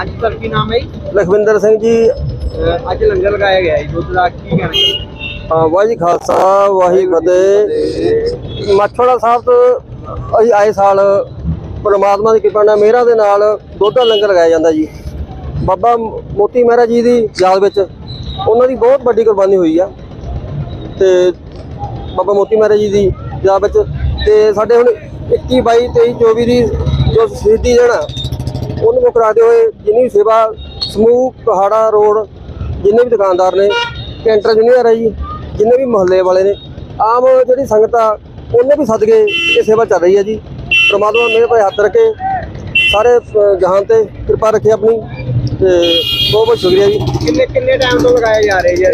ਅੱਜ ਸਰ ਕੀ ਨਾਮ ਹੈ ਜੀ? ਲਖਵਿੰਦਰ ਸਿੰਘ ਜੀ ਅੱਜ ਲੰਗਰ ਲਗਾਇਆ ਗਿਆ ਹੈ ਜੀ ਦੁੱਧ ਦਾ ਕੀ ਕਹਿਣਾ? ਅਹ ਵਾਹਿਗੁਰੂ ਜੀ ਖਾਲਸਾ ਵਾਹਿਗੁਰੂ ਫਤਿਹ ਮੱਛੜਾ ਸਾਹਿਬ ਤੋਂ ਅਸੀਂ ਆਏ ਸਾਲ ਪਰਮਾਤਮਾ ਦੀ ਕਿਰਪਾ ਨਾਲ ਮਿਹਰਾਂ ਦੇ ਨਾਲ ਦੁੱਧ ਦਾ ਲੰਗਰ ਲਗਾਇਆ ਜਾਂਦਾ ਜੀ ਬਾਬਾ ਮੋਤੀ ਮਹਿਰਾ ਜੀ ਦੀ ਯਾਦ ਵਿੱਚ ਉਹਨਾਂ ਦੀ ਬਹੁਤ ਵੱਡੀ ਕੁਰਬਾਨੀ ਹੋਈ ਆ ਤੇ ਬਾਬਾ ਮੋਤੀ ਮਹਿਰਾ ਜੀ ਦੀ ਯਾਦ ਵਿੱਚ ਤੇ ਸਾਡੇ ਹੁਣ 21 22 23 24 ਦੀ ਜੋ ਸ਼ਹੀਦੀ ਜਣਾ ਉਹਨੂੰ ਮੁਕਰਾਦੇ ਹੋਏ ਜਿੰਨੀ ਵੀ ਸੇਵਾ ਸਮੂਹ ਪਹਾੜਾ ਰੋਡ ਜਿੰਨੇ ਵੀ ਦੁਕਾਨਦਾਰ ਨੇ ਕੈਂਟਰ ਜੂਨੀਅਰ ਹੈ ਜੀ ਜਿੰਨੇ ਵੀ ਮੁਹੱਲੇ ਵਾਲੇ ਨੇ ਆਮ ਜਿਹੜੀ ਸੰਗਤ ਆ ਉਹਨੇ ਵੀ ਸਦਕੇ ਇਹ ਸੇਵਾ ਚੱਲ ਰਹੀ ਹੈ ਜੀ। ਪ੍ਰਮਾਤਮਾ ਮੇਰੇ ਭਾਈ ਹੱਥ ਰੱਖੇ ਸਾਰੇ ਜਹਾਨ ਤੇ ਕਿਰਪਾ ਰੱਖੇ ਆਪਣੀ ਤੇ ਬਹੁਤ ਬਹੁਤ ਸ਼ੁਕਰੀਆ ਜੀ। ਕਿੰਨੇ ਕਿੰਨੇ ਟਾਈਮ ਤੋਂ ਲਗਾਏ ਜਾ ਰਹੇ ਜੀ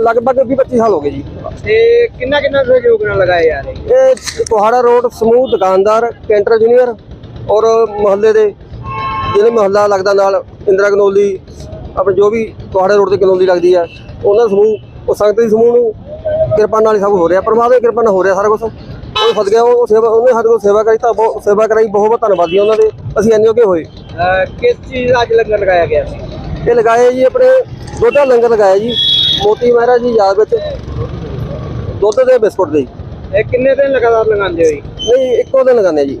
ਲਗਭਗ 20 25 ਸਾਲ ਹੋ ਗਏ ਜੀ। ਤੇ ਕਿੰਨਾ ਕਿੰਨਾ ਸਹਿਯੋਗ ਨਾਲ ਲਗਾਏ ਜਾ ਰਹੇ? ਇਹ ਕੁਹਾੜਾ ਰੋਡ ਸਮੂਹ ਦੁਕਾਨਦਾਰ ਕੈਂਟਰ ਜੂਨੀਅਰ ਔਰ ਮੁਹੱਲੇ ਦੇ ਜਿਹੜੇ ਮੁਹੱਲਾ ਲੱਗਦਾ ਨਾਲ ਇੰਦਰਾ ਕਨੋਲੀ ਆਪਣੇ ਜੋ ਵੀ ਕੁਹਾੜਾ ਰੋਡ ਤੇ ਕਨੋਲੀ ਲੱਗਦੀ ਆ ਉਹਨਾਂ ਦਾ ਸਮੂਹ ਉਹ ਸੰਗਤ ਦੀ ਸਮੂਹ ਨੂੰ ਕਿਰਪਾ ਨਾਲ ਹੀ ਸਭ ਹੋ ਰਿਹਾ ਪਰਮਾਤਮਾ ਦੀ ਕਿਰਪਾ ਨਾਲ ਹੋ ਰਿਹਾ ਸਾਰਾ ਕੁਝ ਉਹ ਫਸ ਗਿਆ ਉਹ ਸੇਵਾ ਉਹਨੇ ਸਾਡੇ ਕੋਲ ਸੇਵਾ ਕਰੀ ਤਾਂ ਬਹੁਤ ਸੇਵਾ ਕਰਾਈ ਬਹੁਤ ਬਹੁਤ ਧੰਨਵਾਦੀ ਉਹਨਾਂ ਦੇ ਅਸੀਂ ਇੰਨੇ ਹੋਗੇ ਹੋਏ। ਕਿਸ ਚੀਜ਼ ਦਾ ਅੱਜ ਲੰਗਰ ਲਗਾਇਆ ਗਿਆ ਸੀ? ਇਹ ਲਗਾਏ ਜੀ ਆਪਣੇ ਦੁੱਧ ਲੰਗਰ ਲਗਾਇਆ ਜੀ ਮੋਤੀ ਮਹਿਰਾ ਜੀ ਯਾਦ ਵਿੱਚ ਦੁੱਧ ਦੇ ਬਿਸਕੁਟ ਦੇ। ਇਹ ਕਿੰਨੇ ਦਿਨ ਲਗਾਤਾਰ ਲਗਾਉਂਦੇ ਹੋ ਜੀ? ਨਹੀਂ ਇੱਕੋ ਦਿਨ ਲਗਾਉਂਦੇ ਜੀ।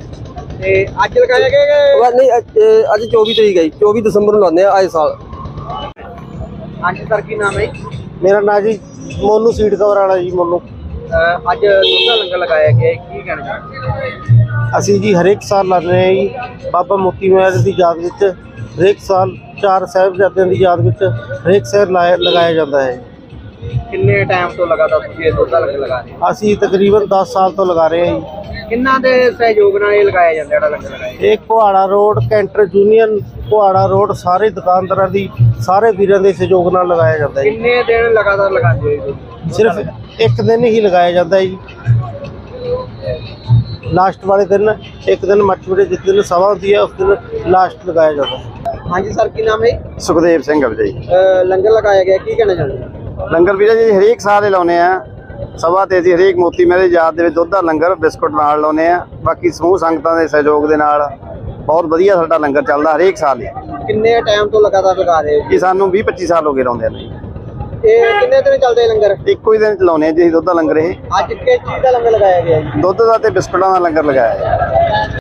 ਤੇ ਅੱਜ ਲਗਾਇਆ ਗਿਆ ਕਿ ਨਹੀਂ ਅੱਜ ਅਹ ਅੱਜ 24 ਤਰੀਕ ਹੈ ਜੀ 24 ਦਸੰਬਰ ਨੂੰ ਲਾਉਂਦੇ ਆ ਆਏ ਸਾਲ। ਅੱਜ ਸਰ ਕੀ ਨਾਮ ਹੈ ਜੀ? ਮੇਰਾ ਨਾਂ ਜੀ ਮੋਨੂ ਸੀਟ ਕਵਰ ਵਾਲਾ ਜੀ ਮੋਨੂ। ਅਹ ਅੱਜ ਦੁੱਧ ਦਾ ਲੰਗਰ ਲਗਾਇਆ ਗਿਆ ਹੈ ਕੀ ਕਹਿਣਾ ਚਾਹੁੰਦੇ ਅਸੀਂ ਜੀ ਹਰੇਕ ਸਾਲ ਲਾਉਂਦੇ ਹਾਂ ਜੀ ਬਾਬਾ ਮੋਤੀ ਮਹਿਰ ਦੀ ਯਾਦ ਵਿੱਚ ਹਰੇਕ ਸਾਲ ਚਾਰ ਸਾਹਿਬਜ਼ਾਦਿਆਂ ਦੀ ਯਾਦ ਵਿੱਚ ਹਰੇਕ ਸਾਲ ਲਾਇਆ- ਲਗਾਇਆ ਜਾਂਦਾ ਹੈ ਕਿੰਨੇ ਟਾਈਮ ਤੋਂ ਲਗਾਤਾਰ ਤੁਸੀਂ ਇਹ ਦੁੱਧ ਦਾ ਲੰਗਰ ਲਗਾ ਰਹੇ ਅਸੀਂ ਤਕਰੀਬਨ 10 ਸਾਲ ਤੋਂ ਲਗਾ ਰਹੇ ਹਾਂ ਜੀ। ਹੋ ਕਿੰਨਾ ਦੇ ਸਹਿਯੋਗ ਨਾਲ ਇਹ ਲਗਾਇਆ ਜਾਂਦਾ ਜਿਹੜਾ ਲੰਗਰ ਲਗਾਇਆ ਇਹ Kuhara road canter union Kuhara road ਸਾਰੇ ਦੁਕਾਨਦਾਰਾਂ ਦੀ ਸਾਰੇ ਵੀਰਾਂ ਦੇ ਸਹਿਯੋਗ ਨਾਲ ਲਗਾਇਆ ਜਾਂਦਾ ਹੈ ਕਿੰਨੇ ਦਿਨ ਲਗਾਤਾਰ ਲਗਾਉਂਦੇ ਹੋ ਜੀ? ਸਿਰਫ ਇੱਕ ਦਿਨ ਹੀ ਲਗਾਇਆ ਜਾਂਦਾ ਹੈ ਜੀ। ਲਾਸਟ ਵਾਲੇ ਦਿਨ ਇੱਕ ਦਿਨ ਮੱਛਵੜੇ ਜਿਸ ਦਿਨ ਸਭਾ ਹੁੰਦੀ ਹੈ ਉਸ ਦਿਨ ਲਾਸਟ ਲਗਾਇਆ ਜਾਂਦਾ। ਹੈ ਹਾਂਜੀ ਸਰ ਕੀ ਨਾਮ ਹੈ ਜੀ? ਸੁਖਦੇਵ ਸਿੰਘ ਵੀਰੇ ਜੀ ਅਹ ਲੰਗਰ ਲਗਾਇਆ ਗਿਆ ਕੀ ਕਹਿਣਾ ਚਾਹੁੰਦੇ ਹੋ? ਲੰਗਰ ਵੀਰੇ ਜੀ ਹਰੇਕ ਸਾਲ ਹੀ ਲਾਉਨੇ ਆ। ਸਭਾ ਤੇ ਅਸੀਂ ਹਰੇਕ ਮੋਤੀ ਮੇਰੇ ਯਾਦ ਦੇ ਵਿੱਚ ਦੁੱਧ ਦਾ ਲੰਗਰ ਬਿਸਕੁਟ ਨਾਲ ਲਾਉਨੇ ਆ। ਬਾਕੀ ਸਮੂਹ ਸੰਗਤਾਂ ਦੇ ਸਹਿਯੋਗ ਦੇ ਨਾਲ ਬਹੁਤ ਵਧੀਆ ਸਾਡਾ ਲੰਗਰ ਚੱਲਦਾ ਹਰੇਕ ਸਾਲ ਹੀ ਕਿੰਨੇ ਟਾਈਮ ਤੋਂ ਲਗਾਤਾਰ ਲਗਾ ਰਹੇ ਹੋ ਇਹ ਸਾਨੂੰ 20 25 ਸਾਲ ਹੋ ਗਏ ਲਾਉਂਦੇ ਨੇ ਜੀ। ਜੀ? ਇਹ ਕਿੰਨੇ ਦਿਨ ਚੱਲਦੇ ਲੰਗਰ? ਇੱਕੋ ਹੀ ਦਿਨ ਚ ਲਾਉਨੇ ਆ ਜੀ ਅਸੀਂ ਦੁੱਧ ਦਾ ਲੰਗਰ ਇਹ। ਅੱਜ ਕਿਸ ਚੀਜ਼ ਦਾ ਲੰਗਰ ਲਗਾਇਆ ਗਿਆ ਜੀ? ਦੁੱਧ ਦਾ ਤੇ ਬਿਸਕੁਟਾਂ ਦਾ ਲੰਗਰ ਲਗਾਇਆ ਹੈ